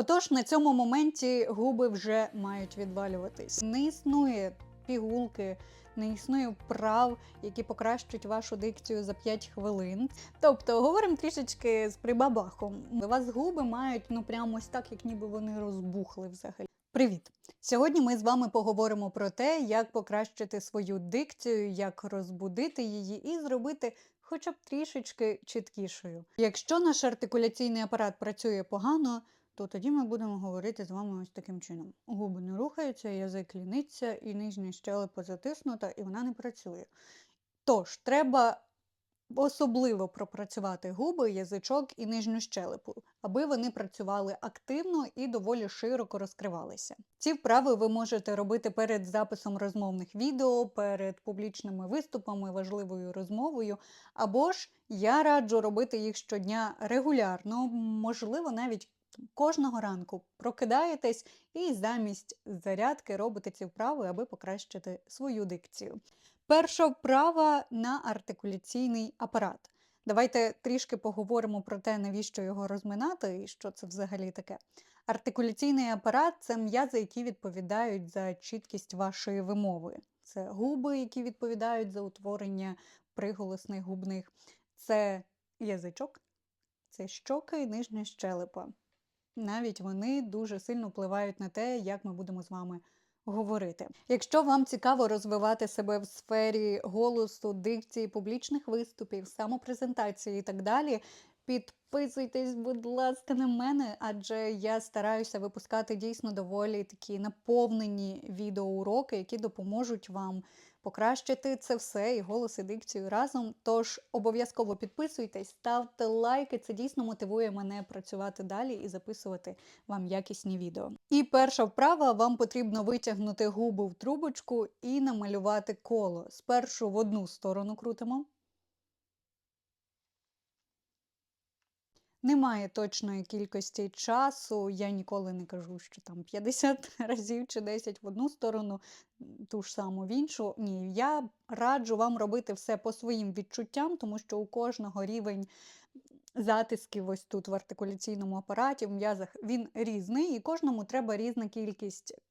Отож, на цьому моменті губи вже мають відвалюватись. Не існує пігулки, не існує вправ, які покращують вашу дикцію за 5 хвилин. Тобто, говоримо трішечки з прибабахом. У вас губи мають ну прямо ось так, як ніби вони розбухли взагалі. Привіт! Сьогодні ми з вами поговоримо про те, як покращити свою дикцію, як розбудити її і зробити хоча б трішечки чіткішою. Якщо наш артикуляційний апарат працює погано, то тоді ми будемо говорити з вами ось таким чином: губи не рухаються, язик ліниться, і нижня щелепа затиснута, і вона не працює. Тож, треба особливо пропрацювати губи, язичок і нижню щелепу, аби вони працювали активно і доволі широко розкривалися. Ці вправи ви можете робити перед записом розмовних відео, перед публічними виступами, важливою розмовою, або ж я раджу робити їх щодня регулярно, можливо, навіть кожного ранку прокидаєтесь і замість зарядки робите ці вправи, аби покращити свою дикцію. Перша вправа на артикуляційний апарат. Давайте трішки поговоримо про те, навіщо його розминати і що це взагалі таке. Артикуляційний апарат це м'язи, які відповідають за чіткість вашої вимови. Це губи, які відповідають за утворення приголосних губних, це язичок, це щоки і нижня щелепа. Навіть вони дуже сильно впливають на те, як ми будемо з вами говорити. Якщо вам цікаво розвивати себе в сфері голосу, дикції, публічних виступів, самопрезентації і так далі, підписуйтесь, будь ласка, на мене, адже я стараюся випускати дійсно доволі такі наповнені відеоуроки, які допоможуть вам покращити це все і голос і дикцію разом. Тож обов'язково підписуйтесь, ставте лайки, це дійсно мотивує мене працювати далі і записувати вам якісні відео. І перша вправа вам потрібно витягнути губи в трубочку і намалювати коло. Спершу в одну сторону крутимо. Немає точної кількості часу. Я ніколи не кажу, що там 50 разів чи 10 в одну сторону, ту ж саму в іншу. Ні, я раджу вам робити все по своїм відчуттям, тому що у кожного рівень затисків ось тут в артикуляційному апараті, в м'язах він різний, і кожному треба різна кількість кіл.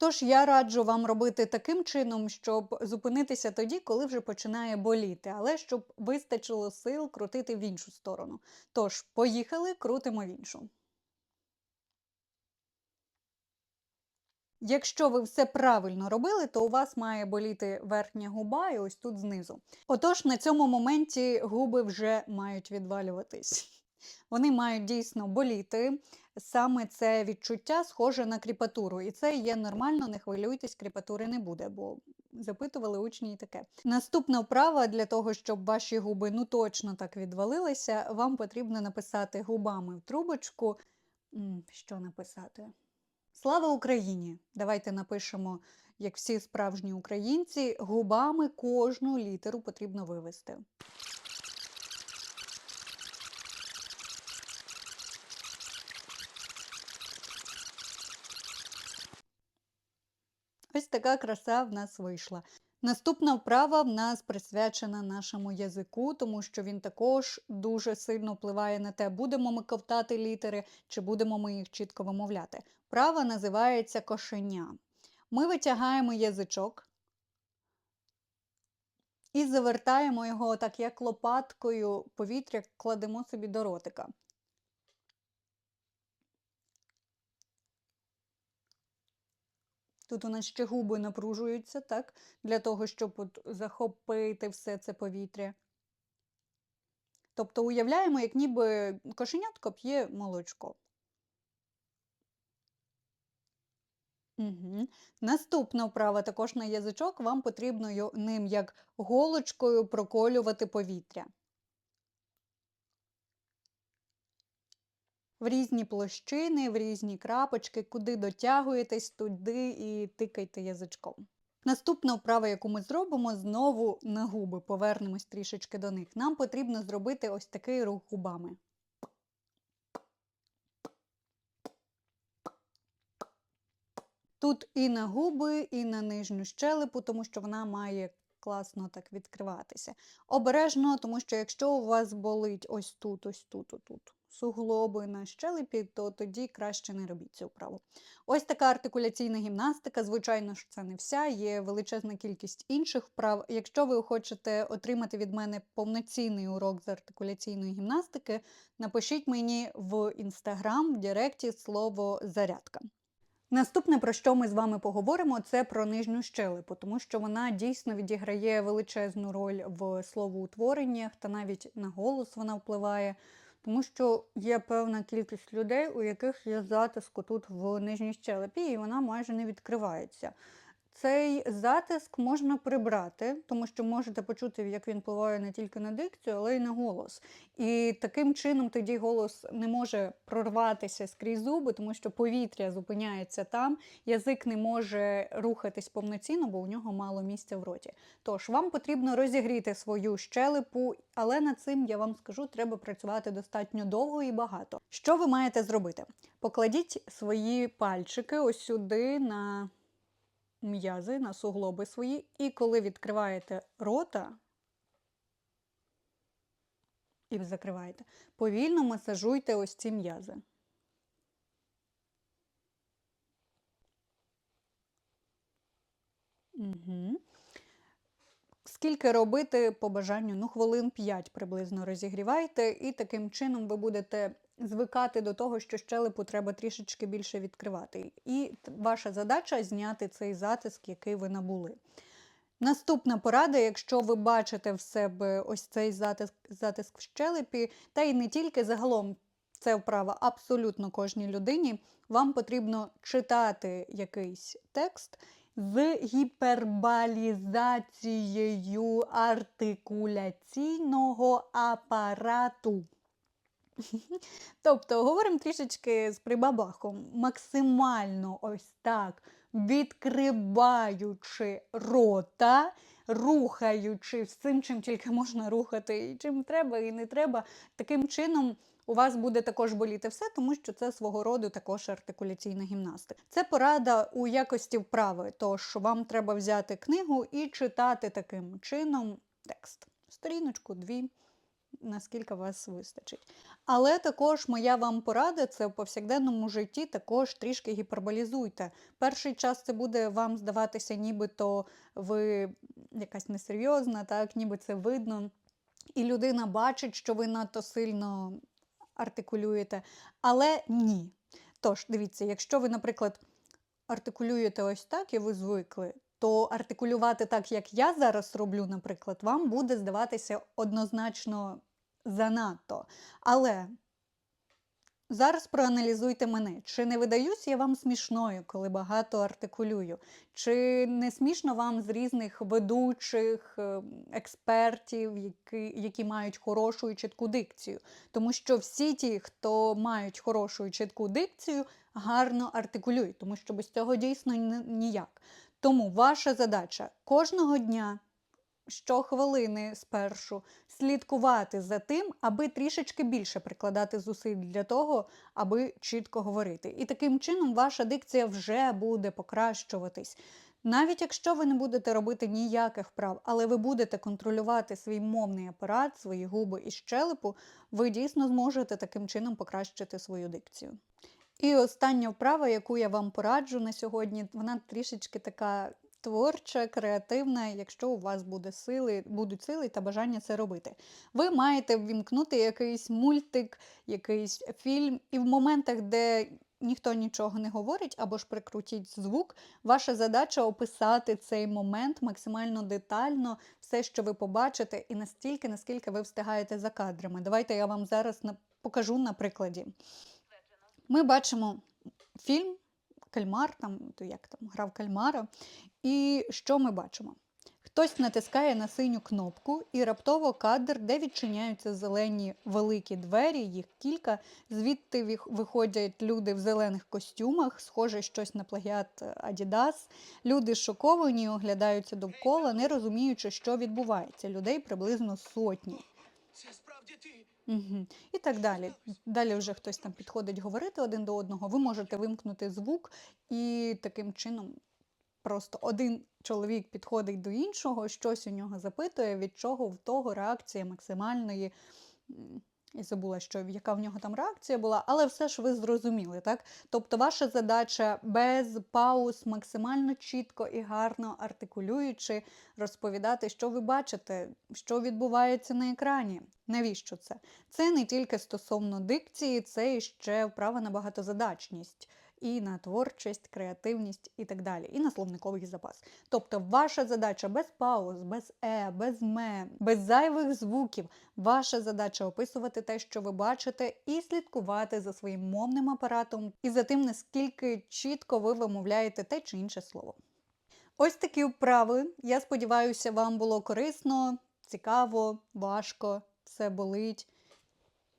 Тож я раджу вам робити таким чином, щоб зупинитися тоді, коли вже починає боліти, але щоб вистачило сил крутити в іншу сторону. Тож, поїхали, крутимо в іншу. Якщо ви все правильно робили, то у вас має боліти верхня губа і ось тут знизу. Отож, на цьому моменті губи вже мають відвалюватись. Вони мають дійсно боліти. Саме це відчуття схоже на кріпатуру. І це є нормально, не хвилюйтесь, кріпатури не буде, бо запитували учні і таке. Наступна вправа для того, щоб ваші губи ну точно так відвалилися, вам потрібно написати губами в трубочку. Що написати? Слава Україні! Давайте напишемо, як всі справжні українці, губами кожну літеру потрібно вивести. Така краса в нас вийшла. Наступна вправа в нас присвячена нашому язику, тому що він також дуже сильно впливає на те, будемо ми ковтати літери, чи будемо ми їх чітко вимовляти. Вправа називається кошеня. Ми витягаємо язичок і завертаємо його так, як лопаткою повітря кладемо собі до ротика. Тут у нас ще губи напружуються, так, для того, щоб от захопити все це повітря. Тобто уявляємо, як ніби кошенятко п'є молочко. Угу. Наступна вправа також на язичок, вам потрібно ним як голочкою проколювати повітря. В різні площини, в різні крапочки, куди дотягуєтесь, туди і тикайте язичком. Наступна вправа, яку ми зробимо, знову на губи, повернемось трішечки до них. Нам потрібно зробити ось такий рух губами. Тут і на губи, і на нижню щелепу, тому що вона має класно так відкриватися. Обережно, тому що якщо у вас болить ось тут, ось тут, отут, суглоби на щелепі, то тоді краще не робіть цю вправу. Ось така артикуляційна гімнастика. Звичайно ж, це не вся, є величезна кількість інших вправ. Якщо ви хочете отримати від мене повноцінний урок з артикуляційної гімнастики, напишіть мені в інстаграм в Директі слово зарядка. Наступне, про що ми з вами поговоримо, це про нижню щелепу, тому що вона дійсно відіграє величезну роль в словоутвореннях та навіть на голос вона впливає. Тому що є певна кількість людей, у яких є затиску тут в нижній щелепі, і вона майже не відкривається. Цей затиск можна прибрати, тому що можете почути, як він впливає не тільки на дикцію, але й на голос. І таким чином тоді голос не може прорватися скрізь зуби, тому що повітря зупиняється там, язик не може рухатись повноцінно, бо у нього мало місця в роті. Тож вам потрібно розігріти свою щелепу, але над цим я вам скажу, треба працювати достатньо довго і багато. Що ви маєте зробити? Покладіть свої пальчики ось сюди на м'язи, на суглоби свої, і коли відкриваєте рота і закриваєте, повільно масажуйте ось ці м'язи. Угу. Скільки робити по бажанню? Ну, хвилин 5 приблизно розігрівайте, і таким чином ви будете звикати до того, що щелепу треба трішечки більше відкривати. І ваша задача зняти цей затиск, який ви набули. Наступна порада, якщо ви бачите в себе ось цей затиск, затиск в щелепі, та й не тільки загалом це вправа абсолютно кожній людині, вам потрібно читати якийсь текст з гіпербалізацією артикуляційного апарату. Тобто, говоримо трішечки з прибабахом, максимально ось так, відкриваючи рота, рухаючи всім, чим тільки можна рухати, і чим треба, і не треба. Таким чином у вас буде також боліти все, тому що це свого роду також артикуляційна гімнастика. Це порада у якості вправи, тож вам треба взяти книгу і читати таким чином текст. Сторіночку, дві. Наскільки вас вистачить. Але також моя вам порада це в повсякденному житті також трішки гіперболізуйте. Перший час це буде вам здаватися, нібито ви якась несерйозна, так, ніби це видно. І людина бачить, що ви надто сильно артикулюєте, але ні. Тож, дивіться, якщо ви, наприклад, артикулюєте ось так і ви звикли, то артикулювати так, як я зараз роблю, наприклад, вам буде здаватися однозначно занадто. Але зараз проаналізуйте мене, чи не видаюсь я вам смішною, коли багато артикулюю, чи не смішно вам з різних ведучих, е, експертів, які, які мають хорошу і чітку дикцію. Тому що всі ті, хто мають хорошу і чітку дикцію, гарно артикулюють, тому що без цього дійсно ніяк. Тому ваша задача кожного дня щохвилини спершу слідкувати за тим, аби трішечки більше прикладати зусиль для того, аби чітко говорити. І таким чином ваша дикція вже буде покращуватись. Навіть якщо ви не будете робити ніяких вправ, але ви будете контролювати свій мовний апарат, свої губи і щелепу, ви дійсно зможете таким чином покращити свою дикцію. І остання вправа, яку я вам пораджу на сьогодні, вона трішечки така творча, креативна, якщо у вас буде сили, будуть сили та бажання це робити. Ви маєте ввімкнути якийсь мультик, якийсь фільм, і в моментах, де ніхто нічого не говорить, або ж прикрутіть звук, ваша задача описати цей момент максимально детально, все, що ви побачите, і настільки, наскільки ви встигаєте за кадрами. Давайте я вам зараз покажу на прикладі. Ми бачимо фільм. Кальмар, там, то як там грав кальмара, і що ми бачимо? Хтось натискає на синю кнопку, і раптово кадр, де відчиняються зелені великі двері, їх кілька. Звідти виходять люди в зелених костюмах, схоже щось на плагіат Адідас. Люди шоковані, оглядаються довкола, не розуміючи, що відбувається. Людей приблизно сотні. Це справді ти. Угу. І так далі. Далі вже хтось там підходить говорити один до одного. Ви можете вимкнути звук і таким чином Просто один чоловік підходить до іншого, щось у нього запитує, від чого в того реакція максимальної і забула, що яка в нього там реакція була, але все ж ви зрозуміли, так? Тобто, ваша задача без пауз, максимально чітко і гарно артикулюючи, розповідати, що ви бачите, що відбувається на екрані. Навіщо це? Це не тільки стосовно дикції, це ще вправа на багатозадачність. І на творчість, креативність і так далі, і на словниковий запас. Тобто, ваша задача без пауз, без е, без ме, без зайвих звуків. Ваша задача описувати те, що ви бачите, і слідкувати за своїм мовним апаратом і за тим, наскільки чітко ви вимовляєте те чи інше слово. Ось такі вправи. Я сподіваюся, вам було корисно, цікаво, важко, все болить.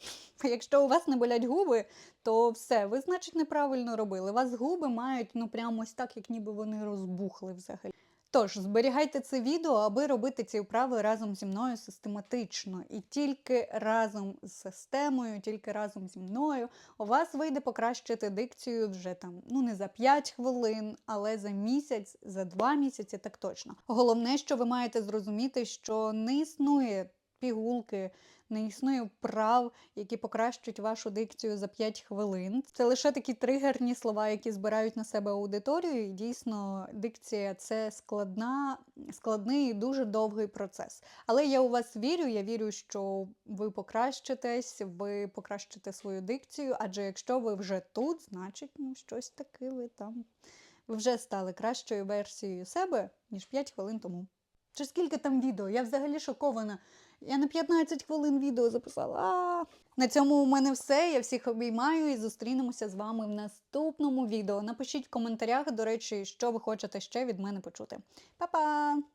Якщо у вас не болять губи, то все, ви, значить, неправильно робили. Вас губи мають ну прямо ось так, як ніби вони розбухли взагалі. Тож, зберігайте це відео, аби робити ці вправи разом зі мною систематично. І тільки разом з системою, тільки разом зі мною у вас вийде покращити дикцію вже там, ну не за 5 хвилин, але за місяць, за 2 місяці, так точно. Головне, що ви маєте зрозуміти, що не існує пігулки, не існує вправ, які покращують вашу дикцію за 5 хвилин. Це лише такі тригерні слова, які збирають на себе аудиторію. І дійсно, дикція це складна, складний і дуже довгий процес. Але я у вас вірю. Я вірю, що ви покращитесь, ви покращите свою дикцію. Адже якщо ви вже тут, значить ну щось таке ви там. Ви вже стали кращою версією себе, ніж 5 хвилин тому. Чи скільки там відео? Я взагалі шокована. Я на 15 хвилин відео записала. На цьому у мене все. Я всіх обіймаю і зустрінемося з вами в наступному відео. Напишіть в коментарях, до речі, що ви хочете ще від мене почути. Па-па!